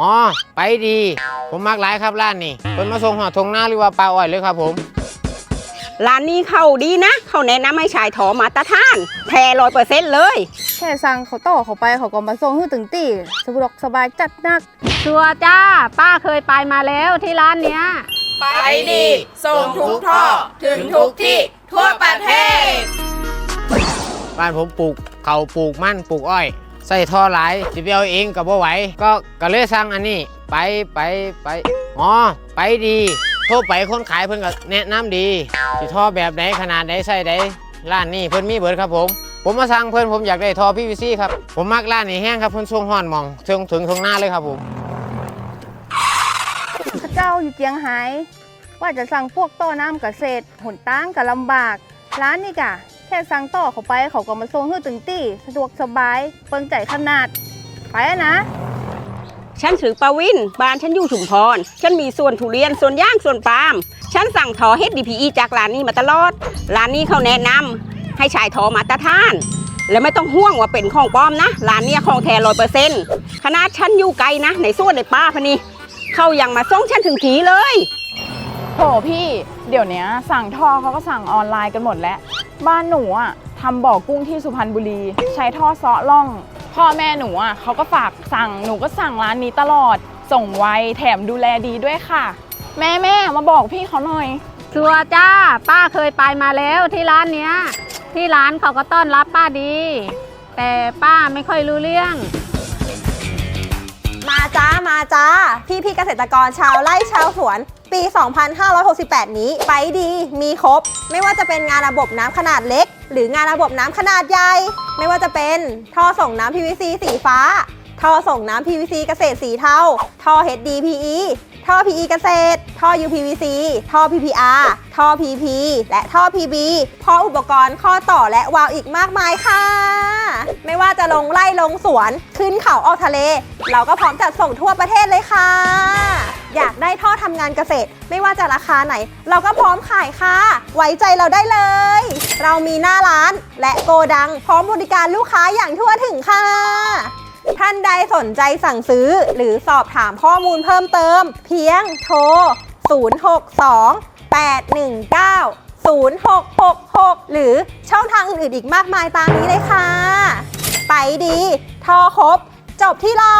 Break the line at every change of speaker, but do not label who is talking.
อ๋อไปดี ผมมักหลายครับร้านนี้เพิ่นมาส่งหอดทงหน้าหรือว่าปลาอ้อยเลยครับผม
ร้านนี้เข้าดีนะ เขาแนะนำให้ชายถอมาตรฐาน แท้ร้อยเปอร์เซ็นต์เลย
แค่สั่งเขาต่อเขาไปเขาก็มาส่งให้ถึงตีสะดวกสบายจัดหนัก
ชัวร์จ้า ป้าเคยไปมาแล้วที่ร้านเนี้ย
ไปดี ส่งทุกท่อ ถึงทุกที่ ทั่วประเทศ
บ้านผมปลูกเขาวปลูกมันปลูกอ้อย ใส่ท่อหลายสิไปเอาเองก็บ่ไหว ก็ก็เลยสั่งอันนี้ ไปไปไปอ๋อไปดี โทรไปคนขายเพิ่นก็แนะนำดีสิท่อแบบไหนขนาดไหนใส่ไหนร้านนี้เพิ่นมีเบิดครับผม ผมมาสั่งเพิ่นผมอยากได้ท่อ PVC ครับผมมักร้านนี้แห้งครับเพิ่นส่งห่อนมองถึงถึงทงหน้าเลยครับผม
ข้าเจ้าอยู่เจียงไฮ้ว่าจะสั่งพวกต่อน้ำกเกษตรหนตั้งกับลำบาก ร้านนี่กะ ค่สั่งต่อเขาไปเขาก็มาส่งให้ถึงตีสะดวกสบายเปิงใจขนาด ไปอะนะ
ฉันถือปาวินบ้านฉันอยู่ชุมพร ฉันมีส่วนทุเรียนส่วนย่างส่วนปาล์มฉันสั่งถอ HDPE จากร้านนี้มาตลอดร้านนี้เขาแนะนำให้ชายถอมาตรฐาน และไม่ต้องห่วงว่าเป็นของปลอมนะร้านเนี้ยของแท้ร้อยเปอร์เซ็นต์ขนาดฉันอยู่ไกลนะในส่วนในป้าพะนี่เขายังมาส่งฉันถึงทีเลย
โถพี่ เดี๋ยวเนี้ยสั่งท่อเขาก็สั่งออนไลน์กันหมดแล้ว บ้านหนูอะทำบ่อกุ้งที่สุพรรณบุรี ใช้ท่อเซาะล่อง พ่อแม่หนูอะเขาก็ฝากสั่งหนูก็สั่งร้านนี้ตลอด ส่งไวแถมดูแลดีด้วยค่ะ แม่แม่มาบอกพี่เขาหน่อย
ชัวร์จ้า ป้าเคยไปมาแล้วที่ร้านเนี้ย ที่ร้านเขาก็ต้อนรับป้าดี แต่ป้าไม่ค่อยรู้เรื่อง
มาจ้า พี่พี่เกษตรกรชาวไร่ชาวสวน ปี 2568 นี้ไปดีมีครบ ไม่ว่าจะเป็นงานระบบน้ำขนาดเล็ก หรืองานระบบน้ำขนาดใหญ่ ไม่ว่าจะเป็นท่อส่งน้ำ PVC สีฟ้า ท่อส่งน้ำ PVC เกษตรสีเทาท่อ HDPE ท่อ PE เกษตร ท่อ UPVC ท่อ PPR ท่อ PP และท่อ PB พร้อมอุปกรณ์ข้อต่อและวาล์วอีกมากมายค่ะ ไม่ว่าจะลงไล่ลงสวน ขึ้นเขาออกทะเล เราก็พร้อมจัดส่งทั่วประเทศเลยค่ะ อยากได้ท่อทำงานเกษตร ไม่ว่าจะราคาไหน เราก็พร้อมขายค่ะ ไว้ใจเราได้เลย เรามีหน้าร้านและโกดัง พร้อมบริการลูกค้าอย่างทั่วถึงค่ะ ท่านใดสนใจสั่งซื้อหรือสอบถามข้อมูลเพิ่มเติม เพียงโทร 062 819 0666 หรือช่องทางอื่นๆอีกมากมายตามนี้เลยค่ะ ไปดี ทอครบ จบที่เรา